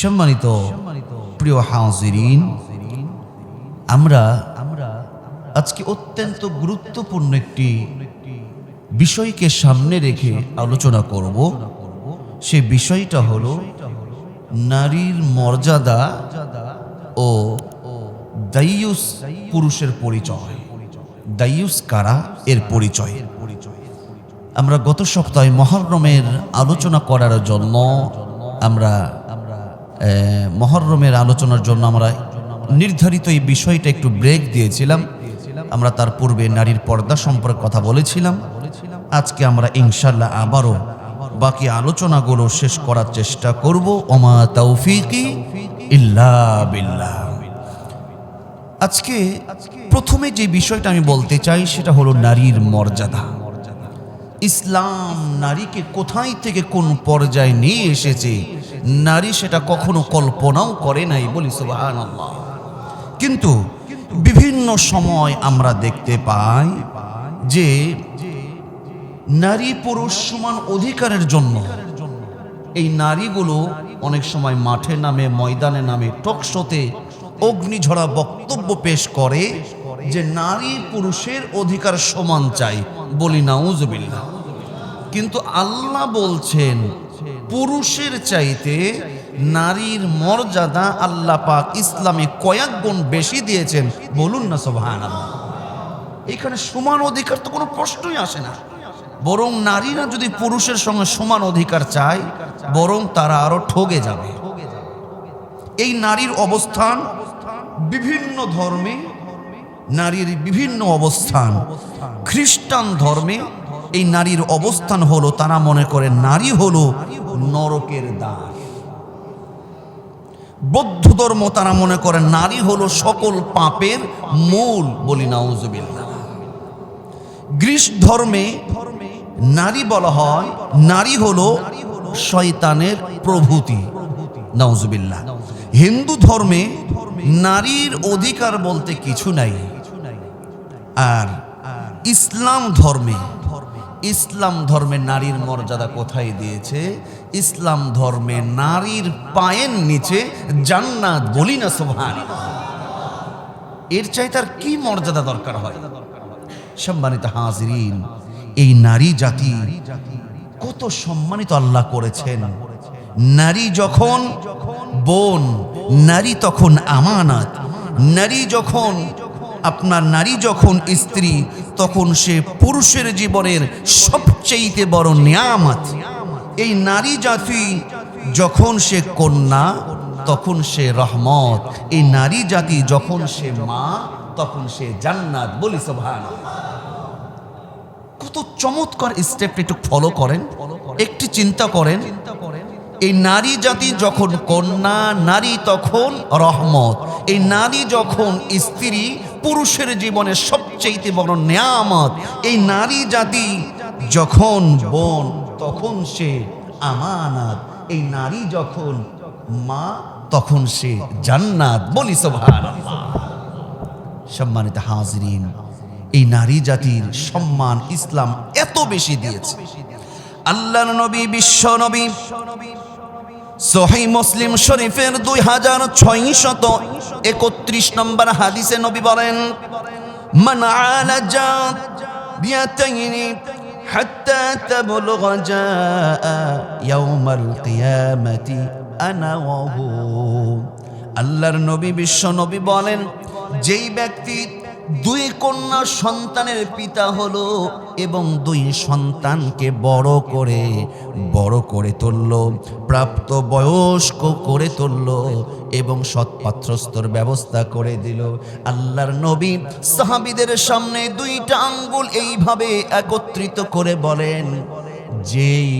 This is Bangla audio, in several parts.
সম্মানিত প্রিয় হাজিরিন, আমরা আজকে অত্যন্ত গুরুত্বপূর্ণ একটি বিষয়কে সামনে রেখে আলোচনা করব। সে বিষয়টা হলো নারীর মর্যাদা ও দাইয়ুস পুরুষের পরিচয়। দাইয়ুস কারা? এর পরিচয়। আমরা গত সপ্তাহে মহরমের আলোচনা করার জন্য আমরা মহরমের আলোচনার জন্য আমরা নির্ধারিত এই বিষয়টা একটু ব্রেক দিয়েছিলাম। আমরা তার পূর্বে নারীর পর্দা সম্পর্কে কথা বলেছিলাম। আজকে আমরা ইনশাল্লাহ আবারও বাকি আলোচনাগুলো শেষ করার চেষ্টা করব। ওমা তৌফিকি ইল্লা আজকে প্রথমে যে বিষয়টা আমি বলতে চাই সেটা হলো নারীর মর্যাদা। ইসলাম নারীকে কোথায় থেকে কোন পর্যায়ে নিয়ে এসেছে নারী সেটা কখনো কল্পনাও করে নাই বলি সুবহানাল্লাহ। কিন্তু বিভিন্ন সময় আমরা দেখতে পাই যে নারী পুরুষ সমান অধিকারের জন্য এই নারীগুলো অনেক সময় মাঠে নামে, ময়দানে নামে টকশোতে অগ্নিঝরা বক্তব্য পেশ করে যে নারী পুরুষের অধিকার সমান চাই বলি নাউজবিল্লাহ। কিন্তু আল্লাহ বলছেন পুরুষের চাইতে নারীর মর্যাদা আল্লাহ পাক ইসলামে কয়েক গুণ বেশি দিয়েছেন। বলুন না সোভান এখানে সমান অধিকার তো কোনো প্রশ্নই আসে না। বরং নারীরা যদি পুরুষের সঙ্গে সমান অধিকার চায়, বরং তারা আরও ঠগে যাবে। এই নারীর অবস্থান বিভিন্ন ধর্মে, নারীর বিভিন্ন অবস্থান, খ্রিস্টান ধর্মে এই নারীর অবস্থান হলো, তারা মনে করে নারী হলো নরকের দ্বার। বৌদ্ধ ধর্ম তারা মনে করে নারী হলো সকল পাপের মূল বলি নাউজবিল্লাহ। গ্রীস ধর্মে নারী বলা হয়, নারী হলো শয়তানের প্রভূতি। নাউজবিল্লাহ। হিন্দু ধর্মে নারীর অধিকার বলতে কিছু নাই। আর ইসলাম ধর্মে ইসলাম ধর্মে নারীর মর্যাদা কোথায় দিয়েছে? ইসলাম ধর্মে নারীর পায়ের নিচে জান্নাত বলি না সোভান এর চাই তার কি মর্যাদা দরকার হয়? সম্মানিত হাজরিন, এই নারী জাতি কত সম্মানিত আল্লাহ করেছেন। নারী যখন বোন, নারী তখন আমানত। নারী যখন আপনার নারী যখন স্ত্রী, তখন সে পুরুষের জীবনের সবচেয়ে বড় নিয়ামত। এই নারী জাতি যখন সে কন্যা, তখন সে রহমত। এই নারী জাতি যখন সে মা, তখন সে জান্নাত। বলি সোভান কত চমৎকার স্টেপ একটু ফলো করেন। একটি চিন্তা করেন। এই নারী জাতি যখন কন্যা, নারী তখন রহমত। এই নারী যখন স্ত্রী পুরুষের জীবনে সবচেয়ে বড় নিয়ামত এই নারী জাতি যখন বোন, তখন সে আমানত। এই নারী যখন মা, তখন সে জান্নাত। বলি সম্মানিত হাজরিন, এই নারী জাতির সম্মান ইসলাম এত বেশি দিয়েছে। আল্লাহ নবী, বিশ্ব নবী সহি মুসলিম শরীফের দুই হাজার ছয় শত একত্রিশ নম্বর হাদিসে নবী বলেন আল্লাহর নবী বিশ্ব নবী বলেন, যেই ব্যক্তি দুই কন্যা সন্তানের পিতা হলো এবং দুই সন্তানকে বড় করে বড় করে তুলল, প্রাপ্ত বয়স্ক করে তুলল এবং সৎপাত্রস্তর ব্যবস্থা করে দিল। আল্লাহর নবী সাহাবিদের সামনে দুইটা আঙ্গুল এইভাবে একত্রিত করে বলেন যেই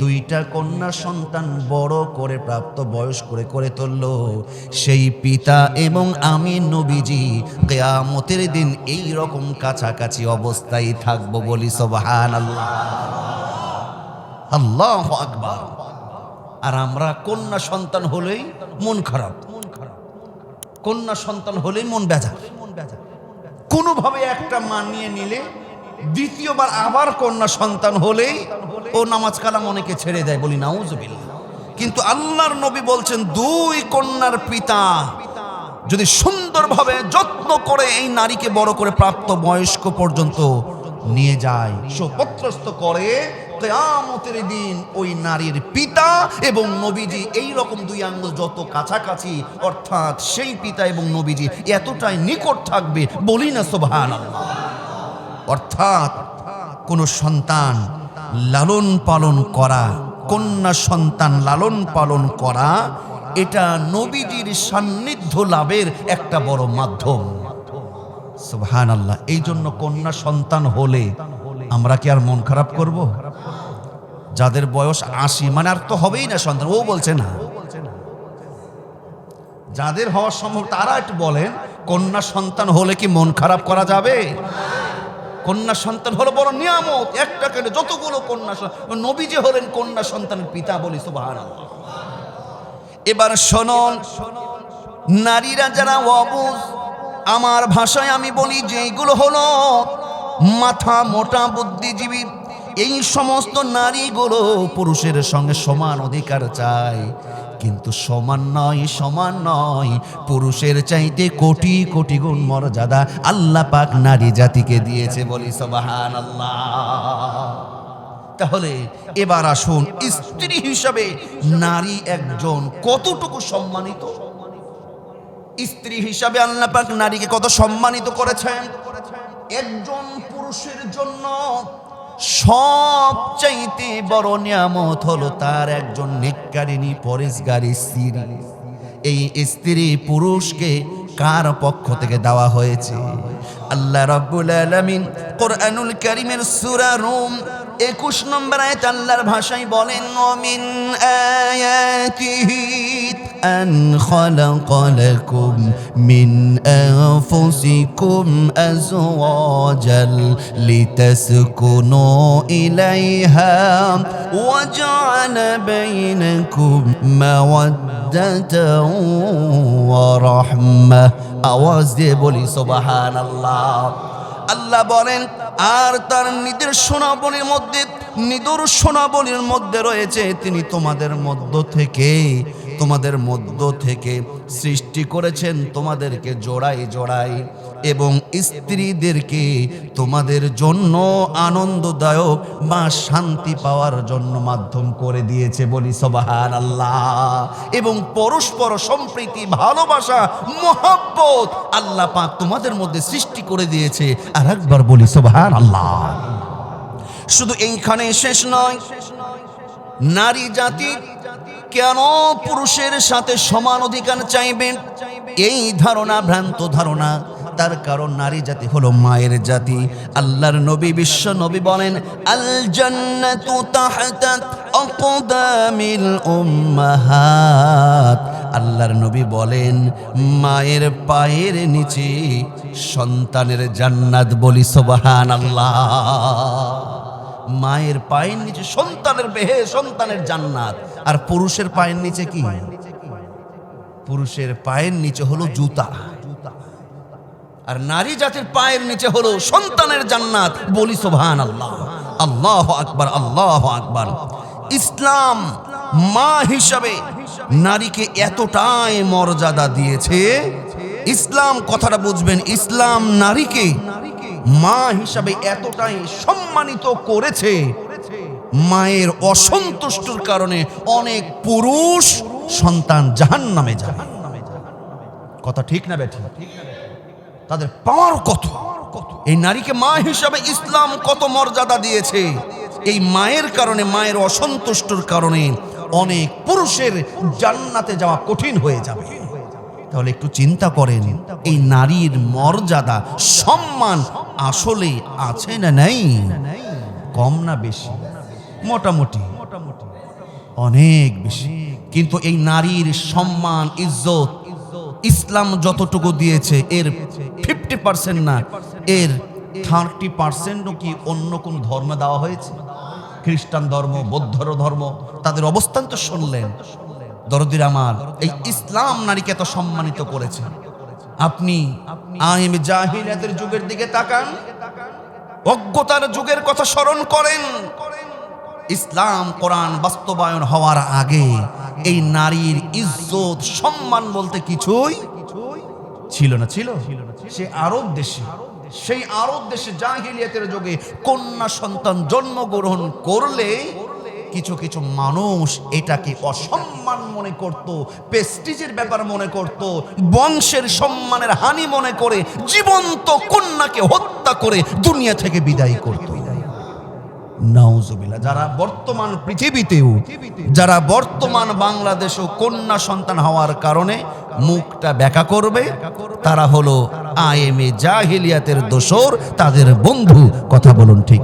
দুইটা কন্যা সন্তান বড় করে প্রাপ্ত বয়স করে করে তুলল, সেই পিতা এবং আমি নবীজি কেয়ামতের দিন এই রকম কাছাকাছি অবস্থায় থাকব বলি সবহান আল্লাহ আল্লাহ আকবার। আর আমরা কন্যা সন্তান হলেই মন খারাপ। মন খারাপ কন্যা সন্তান হলেই মন বেজা কোনোভাবে একটা মানিয়ে নিলে দ্বিতীয়বার আবার কন্যা সন্তান হলেই ও নামাজ কালাম অনেকে ছেড়ে দেয় বলি নাউজবিল্লা কিন্তু আল্লাহর নবী বলছেন, দুই কন্যার পিতা যদি সুন্দরভাবে যত্ন করে এই নারীকে বড় করে প্রাপ্ত বয়স্ক পর্যন্ত নিয়ে যায় সুপত্রস্ত করে, কেয়ামতের দিন ওই নারীর পিতা এবং নবীজি এই রকম দুই আঙ্গুল যত কাছাকাছি, অর্থাৎ সেই পিতা এবং নবীজি এতটাই নিকট থাকবে বলি না সোভান অর্থাৎ কোনো সন্তান লালন পালন করা, কন্যা সন্তান লালন পালন করা, এটা নবীজির সান্নিধ্য লাভের একটা বড় মাধ্যম। সুবহান আল্লাহ এই জন্য কন্যা সন্তান হলে আমরা কি আর মন খারাপ করব? যাদের বয়স আশি মানে আর তো হবেই না সন্তান, ও বলছে না। যাদের হওয়ার সম্ভব, তারা একটু বলেন, কন্যা সন্তান হলে কি মন খারাপ করা যাবে? কন্যা সন্তান হলো বড় নিয়ামত। একটা কেন যতগুলো কন্যা নবী যে হলেন কন্যা সন্তানের পিতা বলি সুবাহান এবার শোনন, নারীরা যারা অবুজ, আমার ভাষায় আমি বলি যে এইগুলো হলো মাথা মোটা বুদ্ধিজীবী, এই সমস্ত নারীগুলো পুরুষের সঙ্গে সমান অধিকার চায়। কিন্তু সমান নয় সমান নয়। পুরুষের চাইতে কোটি কোটি গুণ মর্যাদা আল্লাহ পাক নারী জাতিকে দিয়েছে বলি সবাহান আল্লাহ তাহলে এবার আসুন স্ত্রী হিসাবে নারী একজন কতটুকু সম্মানিত? স্ত্রী হিসাবে আল্লাহ পাক নারীকে কত সম্মানিত করেছেন? একজন পুরুষের জন্য সবচাইতে বড় নিয়ামত হলো তার একজন নেককারিনী পরেশগারী স্ত্রী। এই স্ত্রী পুরুষকে কার পক্ষ থেকে দেওয়া হয়েছে? আল্লাহ রব্বুল আলামিন কোরআনুল কারীমের সূরা রুম একুশ নম্বর আয়াত আল্লাহর ভাষায় বলেন অমিন আয়াতিহি আন খালাকা লাকুম মিন আনফুসিকুম আজওয়াজাল লিতাসকুনু ইলাইহা ওয়াজআলা বাইনাকুম মাওয়াদ্দাতাও ওয়া রাহমাহ। আওয়াজ দিয়ে বলি, সুবহানাল্লাহ। আল্লাহ বলেন আর তার নিদর্শনাবলীর মধ্যে নিদর্শনাবলীর মধ্যে রয়েছে তিনি তোমাদের মধ্য থেকে, তোমাদের মধ্য থেকে সৃষ্টি করেছেন তোমাদেরকে জোড়াই জোড়াই এবং স্ত্রীদেরকে তোমাদের জন্য আনন্দদায়ক বা শান্তি পাওয়ার জন্য মাধ্যম করে দিয়েছে বলি সবাহান আল্লাহ এবং পরস্পর সম্প্রীতি, ভালোবাসা, মহাব্বত আল্লাহ পাক তোমাদের মধ্যে সৃষ্টি করে দিয়েছে। আর একবার বলি সবাহান আল্লাহ শুধু এইখানে শেষ নয়, নারী জাতি কেন পুরুষের সাথে সমান অধিকার চাইবেন এই ধারণা, ভ্রান্ত ধারণা তার কারণ নারী জাতি হলো মায়ের জাতি। আল্লাহর নবী, বিশ্ব নবী বলেন আল জান্নাতু তাহতা আকদামিল উম্মাহাত। আল্লাহর নবী বলেন, মায়ের পায়ের নিচে সন্তানের জান্নাত বলি সুবহান আল্লাহ মায়ের পায়ের নিচে সন্তানের বেহে সন্তানের জান্নাত। আর পুরুষের পায়ের নিচে কি? পুরুষের পায়ের নিচে হলো জুতা। আর নারী জাতির পায়ের নিচে হলো সন্তানের জান্নাত। বলি সোভান আল্লাহ আল্লাহ আকবার আল্লাহ আকবার। ইসলাম মা হিসাবে নারীকে এতটাই মর্যাদা দিয়েছে। ইসলাম কথাটা বুঝবেন, ইসলাম নারীকে মা হিসাবে এতটাই সম্মানিত করেছে। মায়ের অসন্তুষ্টর কারণে অনেক পুরুষ সন্তান জাহান নামে যায়। কথা ঠিক না বেঠি? তাদের পাওয়ার কত? এই নারীকে মা হিসাবে ইসলাম কত মর্যাদা দিয়েছে? এই মায়ের কারণে, মায়ের অসন্তুষ্টর কারণে অনেক পুরুষের জান্নাতে যাওয়া কঠিন হয়ে যাবে। তাহলে একটু চিন্তা করেন, এই নারীর মর্যাদা, সম্মান আসলে আছে না নাই? কম না বেশি? মোটামুটি। অনেক বেশি। কিন্তু এই নারীর সম্মান, ইজ্জত ইসলাম যতটুকু দিয়েছে, এর ফিফটি পার্সেন্ট না, এর থার্টি পার্সেন্টও কি অন্য কোন ধর্মে দেওয়া হয়েছে? খ্রিস্টান ধর্ম, বৌদ্ধ ধর্ম, তাদের অবস্থান তো শুনলেন। দরদির আমার এই ইসলাম নারীকে এত সম্মানিত করেছে। আপনি আহিম জাহিলিয়াতের যুগের দিকে তাকান, অজ্ঞতার যুগের কথা স্মরণ করেন। ইসলাম, কোরআন বাস্তবায়ন হওয়ার আগে এই নারীর ইজ্জত, সম্মান বলতে কিছুই ছিল না, ছিল। সে আরব দেশে, সেই আরব দেশে জাহিলিয়াতের যোগে কন্যা সন্তান জন্মগ্রহণ করলে কিছু কিছু মানুষ এটাকে অসম্মান মনে করত, প্রেস্টিজের ব্যাপার মনে করত, বংশের সম্মানের হানি মনে করে জীবন্ত কন্যাকে হত্যা করে দুনিয়া থেকে বিদায় করত। নাউজুবিল্লাহ, যারা বর্তমান পৃথিবীতেও, যারা বর্তমান বাংলাদেশেও কন্যা সন্তান হওয়ার কারণে মুখটা ব্যাকা করবে, তারা হলো আইএমএ জাহিলিয়াতের দোসর তাদের বন্ধু, কথা বলুন ঠিক?